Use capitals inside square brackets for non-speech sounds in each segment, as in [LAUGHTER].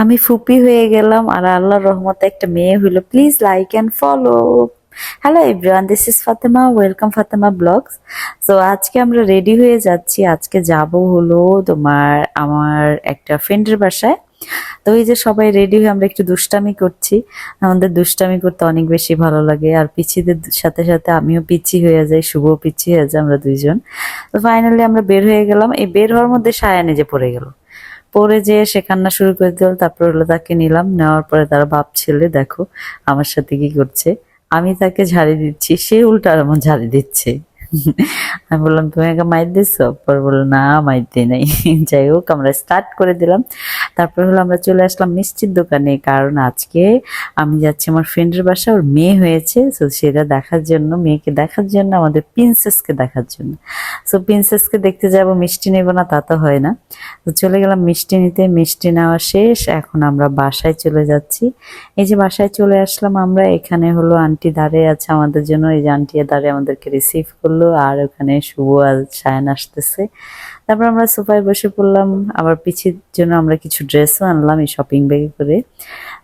আমি ফুপি হয়ে গেলাম আর আল্লাহর রহমতে একটা মেয়ে হইল। Please like and follow hello everyone this is Fatema welcome Fatema blogs তো আজকে আমরা রেডি হয়ে যাচ্ছি। আজকে যাব হলো তোমার আমার একটা ফ্রেন্ডের বাসায়। তো এই যে সবাই রেডি হয়ে আমরা একটু দুষ্টামি করছি। আমাদের দুষ্টামি করতে অনেক বেশি ভালো লাগে। আর পিচিদের সাথে সাথে আমিও পিচি হয়ে যাই শুভ পিচি হয়ে যায় আমরা দুইজন। তো ফাইনালি আমরা বের হয়ে গেলাম। এই বের হওয়ার মধ্যে সায়ানে যে পড়ে গেল। পরে যেয়ে সে কান্না শুরু করে দিল, তারপর হলো তাকে নিলাম। নেওয়ার পরে তার বাপ ছেলে, দেখো আমার সাথে কি করছে। আমি তাকে ঝাড়ি দিচ্ছি, সে উল্টা আমার ঝাড়ি দিচ্ছে। আমি বললাম, তুমি একা মাইর দিচ্ছ পর বলল, না মাইর দিই নাই। [LAUGHS] যাই হোক, আমরা স্টার্ট করে দিলাম। তারপর হলো আমরা চলে আসলাম মিষ্টির দোকানে, কারণ আজকে আমি যাচ্ছি আমার ফ্রেন্ডের বাসা ওর মেয়ে হয়েছে। তো সেটা দেখার জন্য, মেয়েকে দেখার জন্য, আমাদের প্রিন্সেসকে দেখার জন্য। সো প্রিন্সেসকে দেখতে যাব, মিষ্টি নেব না, তা তো হয় না। তো চলে গেলাম মিষ্টি নিতে, মিষ্টি নেওয়া শেষ। এখন আমরা বাসায় চলে যাচ্ছি। এই যে বাসায় চলে আসলাম আমরা, এখানে হলো আন্টি দাঁড়িয়ে আছে আমাদের জন্য। এই যে আন্টি দাঁড়িয়ে আমাদেরকে রিসিভ করল। আর ওখানে শুভ আর সায়ন আসতেছে। তারপর আমরা সোফায় বসে পড়লাম। আবার পিছির জন্য আমরা কিছু ড্রেসও আনলাম এই শপিং ব্যাগে করে।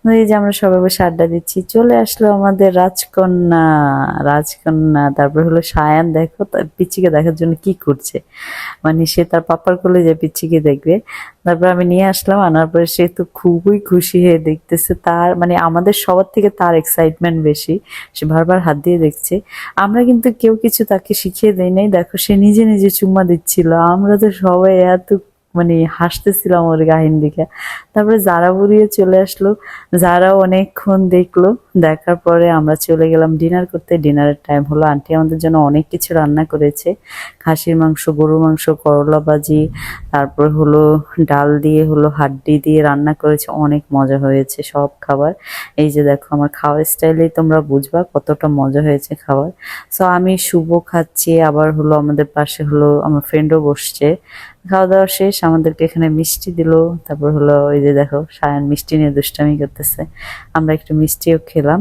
এই যে আমরা সবাই বসে আড্ডা দিচ্ছি। চলে আসলো আমাদের রাজকন্যা রাজকন্যা, তারপর হলো সায়ান, দেখো পিচিকে দেখার জন্য কি করছে। মানে সে তার পাপার কোলে যে পিচিকে দেখবে। তারপর আমি নিয়ে আসলাম, আনার পরে সে তো খুবই খুশি হয়ে দেখতেছে তার মানে আমাদের সবার থেকে তার এক্সাইটমেন্ট বেশি। সে বারবার হাত দিয়ে দেখছে। আমরা কিন্তু কেউ কিছু তাকে শিখিয়ে দেয় নাই। দেখো সে নিজে নিজে চুম্মা দিচ্ছিল। আমরা তো সবাই এত মানে হাসতেছিলাম ওর গাহিন দিকে। তারপরে যারা বুড়িয়ে চলে আসলো যারাও অনেকক্ষণ দেখল, দেখার পরে আমরা চলে গেলাম ডিনার করতে। ডিনারের টাইম হলো। আন্টি আমাদের জন্য অনেক কিছু রান্না করেছে। খাসির মাংস, গরুর মাংস, করলা ভাজি, তারপর হলো ডাল দিয়ে, হলো হাড্ডি দিয়ে রান্না করেছে। অনেক মজা হয়েছে সব খাবার। এই যে দেখো আমার খাওয়ার স্টাইলেই তোমরা বুঝবা কতটা মজা হয়েছে খাবার। সো আমি শুভ খাচ্ছি। আবার হলো আমাদের পাশে হলো আমার ফ্রেন্ডও বসছে। খাওয়া দাওয়া শেষ, আমাদেরকে এখানে মিষ্টি দিল। তারপর হলো ওই যে দেখো, সায়ন মিষ্টি নিয়ে দুষ্টামি করতেছে। আমরা একটু মিষ্টিও খেলাম।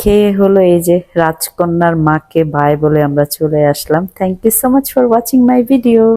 খেয়ে হলো এই যে রাজকন্যার মাকে বাই বলে আমরা চলে আসলাম। Thank you so much for watching my video